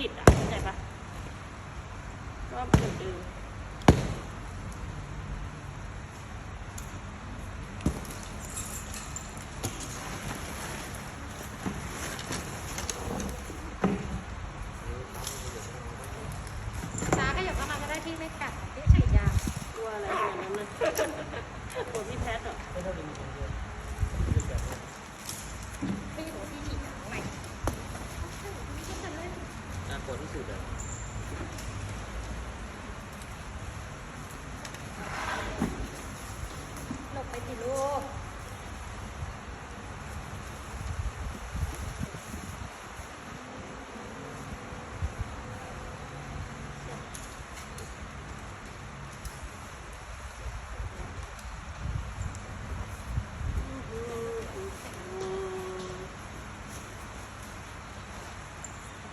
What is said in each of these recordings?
สิทธิ์อะเข้าใจปะว่าเหมือนเดิม ช้าก็อย่าเข้ามาก็ได้พี่ไม่กัดพี่ฉีดยาก ลัวอะไรขนาดนั้นนะ โอ้พี่แพทย์เหรอ ไม่เท่าดีคนเดียว พี่หนูพี่ฉีดยาใหม่ไม่ใช่จะเล่น น่ากลัวที่สุดอะ หลบไปสิลูก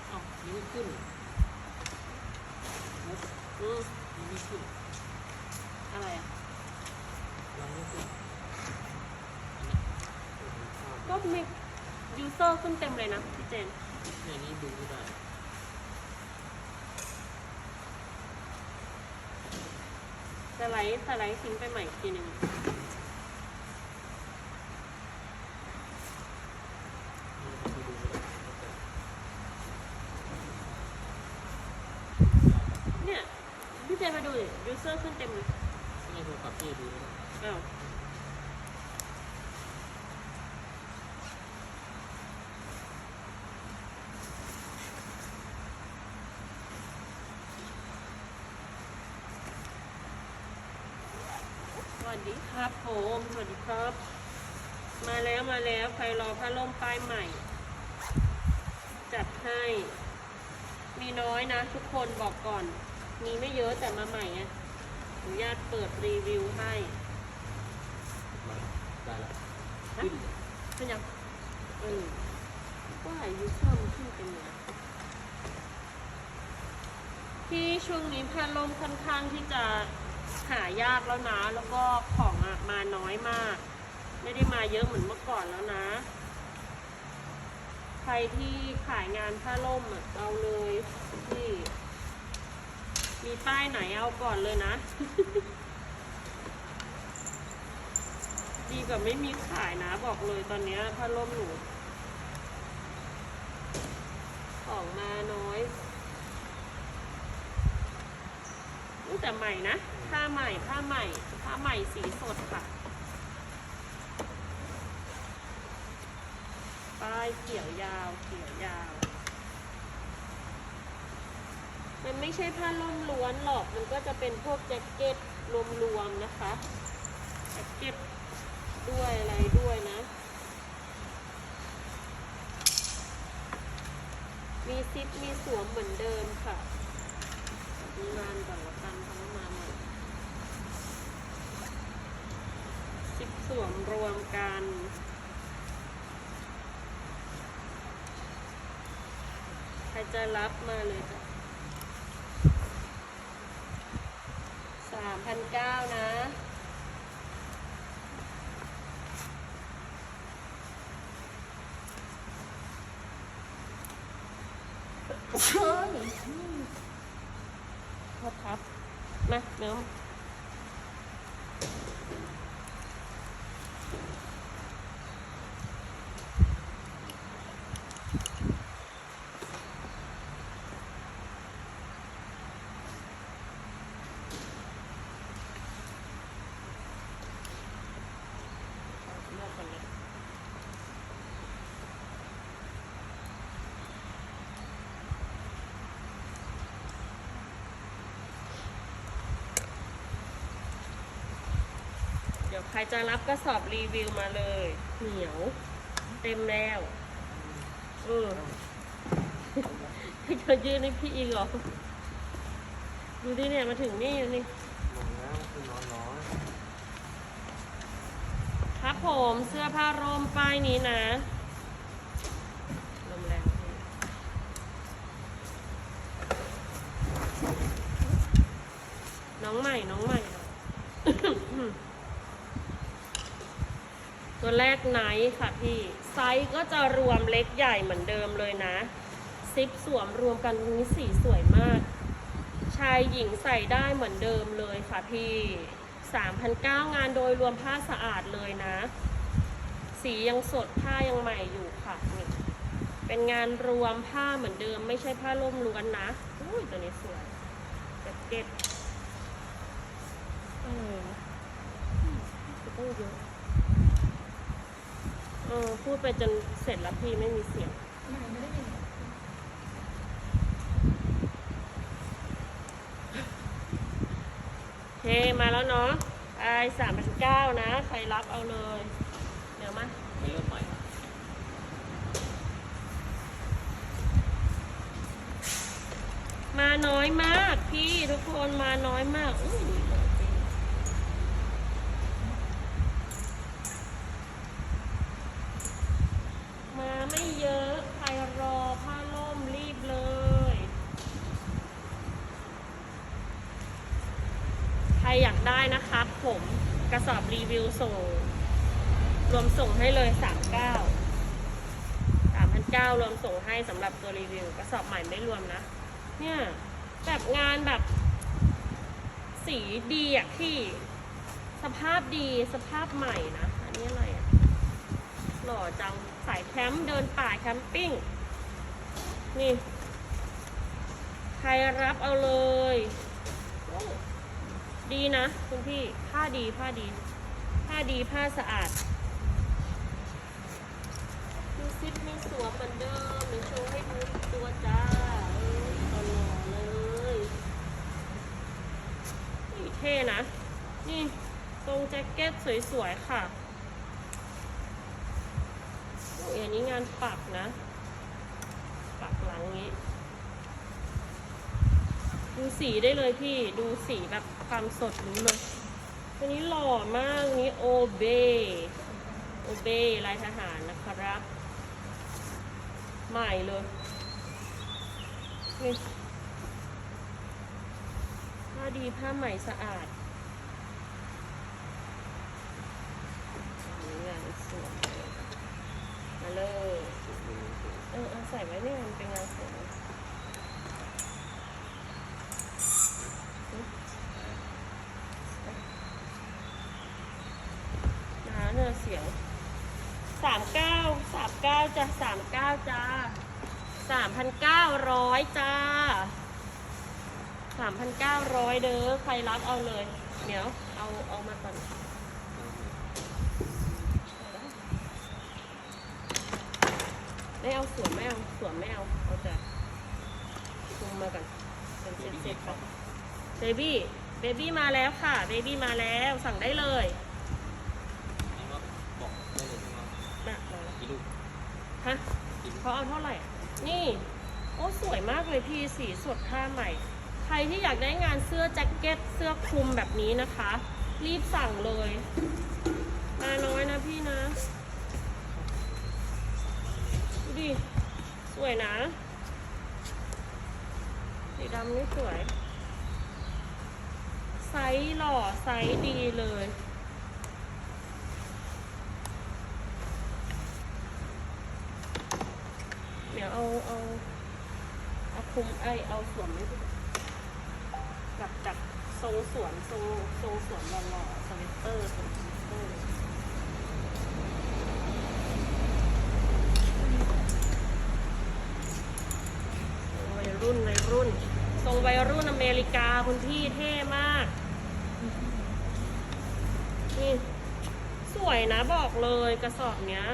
เอ้านิ้วขึ้น อืมนิ้วไม่ขึ้นอะไรอะลองนิ้วขึ้นก็มียูเซอร์ขึ้นเต็มเลยนะพี่เจนในนี้ดูไม่ได้สไลด์สไลด์ทิ้งไปใหม่อีกทีหนึ่งดูดูไม่ได้เนี่ย พี่เจนมาดูดิยูเซอร์ขึ้นเต็มเลยไม่โทรศัพท์พี่ดูไม่ได้อ้าวสวัสดีครับผมสวัสดีครับ มาแล้วมาแล้วใครรอพัดลมป้ายใหม่ จัดให้ มีน้อยนะทุกคนบอกก่อน มีไม่เยอะแต่มาใหม่ไงอนุญาตเปิดรีวิวให้มาได้แล้วฮะขึ้นขึ้นยังเออว่ายูเซอร์มันขึ้นเป็นไงที่ช่วงนี้พัดลมค่อนข้างที่จะหายากแล้วนะ แล้วก็ของอะมาน้อยมาก ไม่ได้มาเยอะเหมือนเมื่อก่อนแล้วนะ ใครที่ขายงานผ้าล่มอะเอาเลยที่ มีป้ายไหนเอาก่อนเลยนะ ดีกว่าไม่มีขายนะบอกเลยตอนนี้ยผ้าล่มหนูของมาน้อยอแต่ใหม่นะผ้าใหม่ผ้าใหม่ผ้าใหม่สีสดค่ะป้ายเขียวยาวเขียวยาว มันไม่ใช่ผ้าล่มล้วนหรอก มันก็จะเป็นพวกแจ็คเก็ตรวมๆนะคะ แจ็คเก็ตด้วยอะไรด้วยนะ มีซิปมีสวมเหมือนเดิมค่ะดูงานก่อนละกันทำมาหม่ซิปสวมรวมกันใครจะรับมาเลยจ้ะสามพันเก้านะเฮ้ยโทษครับ มาเดี๋ยวเลือกก่อนนะ เดี๋ยวใครจะรับกระสอบรีวิวมาเลย เหนียว เต็มแล้วเออจะยืนให้พี่อีกเหรอ ดูดิเนี่ยมาถึงนี่แล้วนี่ครับผมเสื้อผ้าร่มป้ายนี้นะลมแรงน้องใหม่น้องใหม่ ตัวแรก ไนท์ค่ะพี่ไซส์ก็จะรวมเล็กใหญ่เหมือนเดิมเลยนะซิปสวมรวมกันนี้สีสวยมาก ชายหญิงใส่ได้เหมือนเดิมเลยค่ะพี่3,009งานโดยรวมผ้าสะอาดเลยนะ สียังสดผ้ายังใหม่อยู่ค่ะนี่เป็นงานรวมผ้าเหมือนเดิม ไม่ใช่ผ้าล่มล้วนนะอุ้ยตัวนี้สวยแจ็คเก็ตเออต้องเยอะ เออพูดไปจนเสร็จแล้วพี่ไม่มีเสียง ไม่ได้ยินโอเคมาแล้วเนาะไอสามพันเก้านะ ใครรับเอาเลย เดี๋ยวมาไปเริ่มใหม่มาน้อยมากพี่ทุกคนมาน้อยมากอุ้ยนี่เลยพี่ มาไม่เยอะใครรอผ้าล่มรีบเลย ใครอยากได้นะครับผมกระสอบรีวิวส่ง รวมส่งให้เลย 39 3,900รวมส่งให้สำหรับตัวรีวิว กระสอบใหม่ไม่รวมนะ เนี่ยแบบงานแบบ สีดีอะพี่ สภาพดีสภาพใหม่นะ อันนี้อะไร หล่อจังสายแคมป์เดินป่าแคมปิ้ง นี่ ใครรับเอาเลย ดีนะคุณพี่ ผ้าดีผ้าดี ผ้าดีผ้าสะอาดดูซิปมีสวมเหมือนเดิมเดี๋ยวโชว์ให้ดูตัวจ้าเออตลอเลยนี่เท่นะ นี่ทรงแจ็คเก็ตสวยๆค่ะ อันนี้งานปักนะ ปักหลังนี้ ดูสีได้เลยพี่ดูสีแบบความสดรู้เลยตัวนี้หล่อมากนี้โอเบโอเบลายทหารนะครับ ใหม่เลยนี่ผ้าดีผ้าใหม่สะอาดนี่งานสวยาเลยเออเอาใส่ไว้เนี่ยมันเป็นงานสวยนะเนี่ยเสียงสามเก้าสามเก้าจ้ะสามเก้าจ้าสามพันเก้าร้อยจ้าสามพันเก้าร้อยเด้อใครรับเอาเลย เดี๋ยวเอาเอามาก่อน ไม่เอาสวมไม่เอาสวมไม่เอาเอาแต่คุมมาก่อนเป็นเซ็ตๆก่อนเบบี้เบบี้มาแล้วค่ะเบบี้มาแล้วสั่งได้เลยนี่ว่าบอกได้เลยใช่ไหมว่ามามากี่ลูกฮะกี่ลูกเขาเอาเท่าไหร่อะนี่ โอ้สวยมากเลยพี่สีสดผ้าใหม่ ใครที่อยากได้งานเสื้อแจ็คเก็ตเสื้อคลุมแบบนี้นะคะ รีบสั่งเลย มาน้อยนะพี่นะ ดิ สวยนะ สีดำนี่สวย ไซส์หล่อ ไซส์ดีเลย เดี๋ยวเอา เอา เอาคุมไอเอาสวมนี่กับจากทรงสวมทรงทรงสวมหล่อๆสเวตเตอร์สเวตเตอร์ท รุ่นวัยรุ่น ทรงวัยรุ่นอเมริกาคุณพี่เท่มาก นี่ สวยนะบอกเลยกระสอบเนี้ย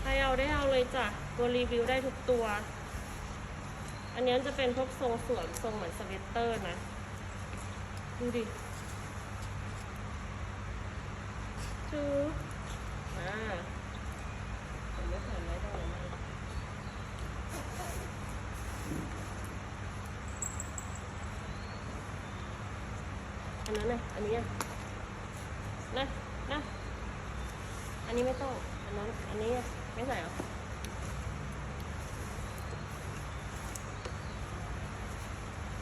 ใครเอาได้เอาเลยจ้ะตัวรีวิวได้ทุกตัว อันนี้จะเป็นพวกทรงสวมทรงเหมือนสเวตเตอร์นะ ดูดิจูอ่าผมไม่ใส่ไม้ได้ไหมอั นะ อันนี้นะนะ อันนี้ไม่ต้อง อันนั้น อันนี้ไม่ใส่หรอ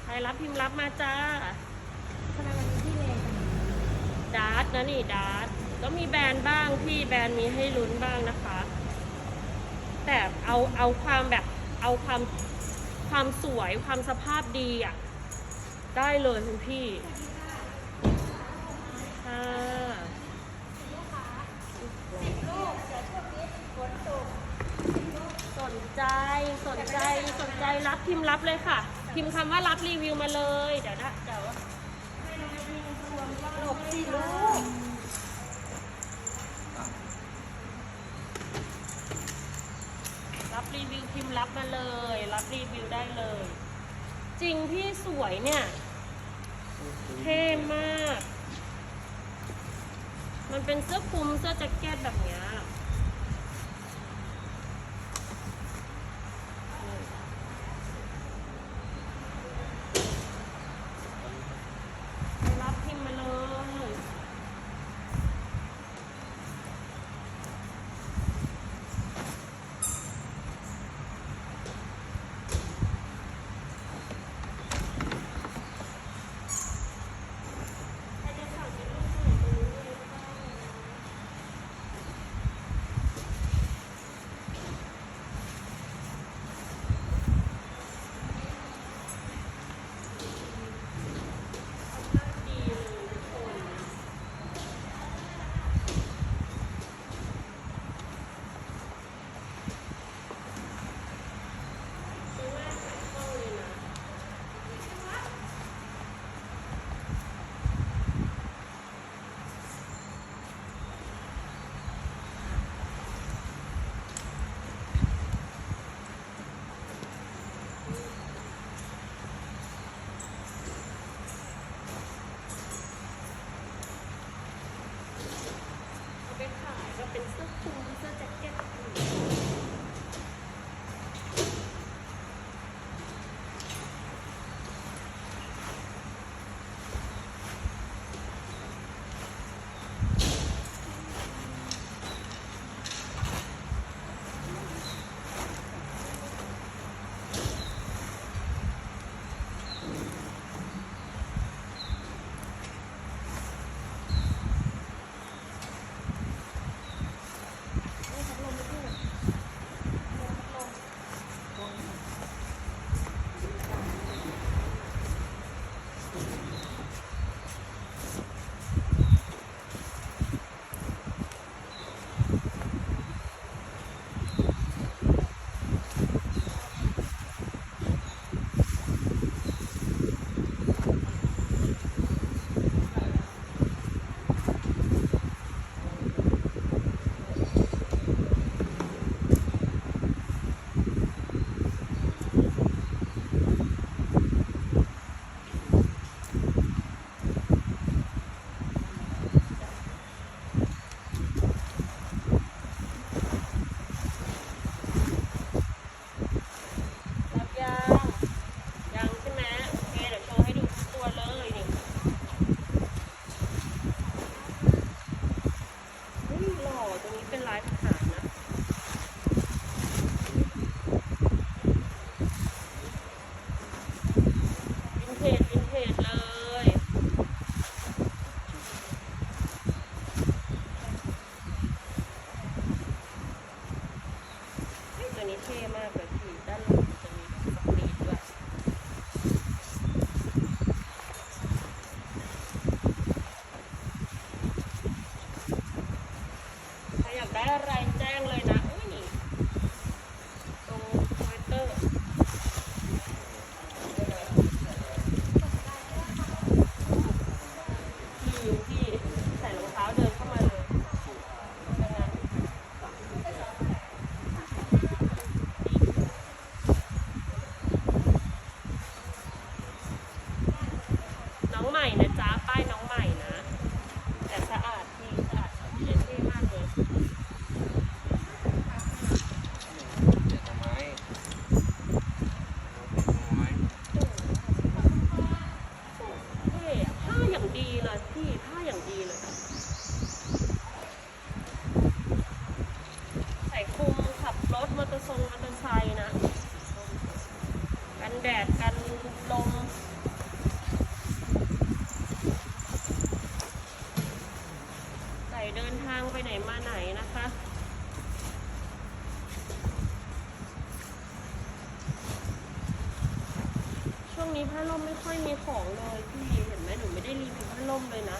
ใครรับพิมพ์รับมาจ้าทำไมวันนี้ที่เลนดาร์ตนะนี่ดาร์ตก็มีแบรนด์บ้างพี่แบรนด์มีให้ลุ้นบ้างนะคะ แต่เอาเอาความแบบเอาความความสวยความสภาพดีอะได้เลยคุณพี่ สนใจ สนใจ สนใจรับพิมพ์รับเลยค่ะ พิมพ์คำว่ารับรีวิวมาเลย เดี๋ยวนะเดี๋ยวให้น้องรีวิวรวมยอดหลบสิลูกรับรีวิวพิมพ์รับมาเลย รับรีวิวได้เลย จริงพี่สวยเนี่ย เท่มาก มันเป็นเสื้อคลุมเสื้อแจ็คเก็ตแบบเนี้ย ลมใส่เดินทางไปไหนมาไหนนะคะช่วงนี้ผ้าล่มไม่ค่อยมีของเลยพี่เห็นไหมหนูไม่ได้รีวิวผ้าล่มเลยนะ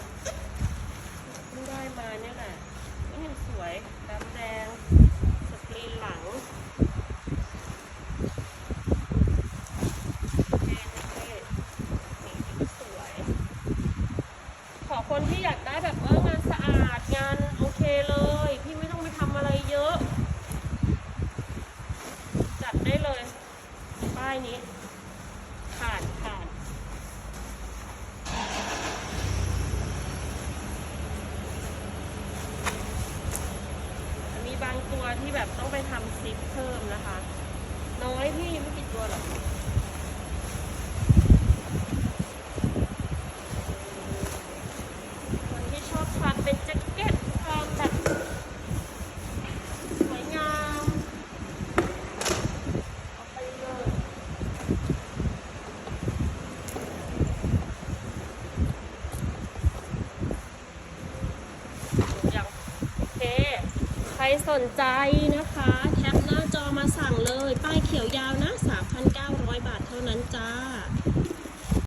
สนใจนะคะ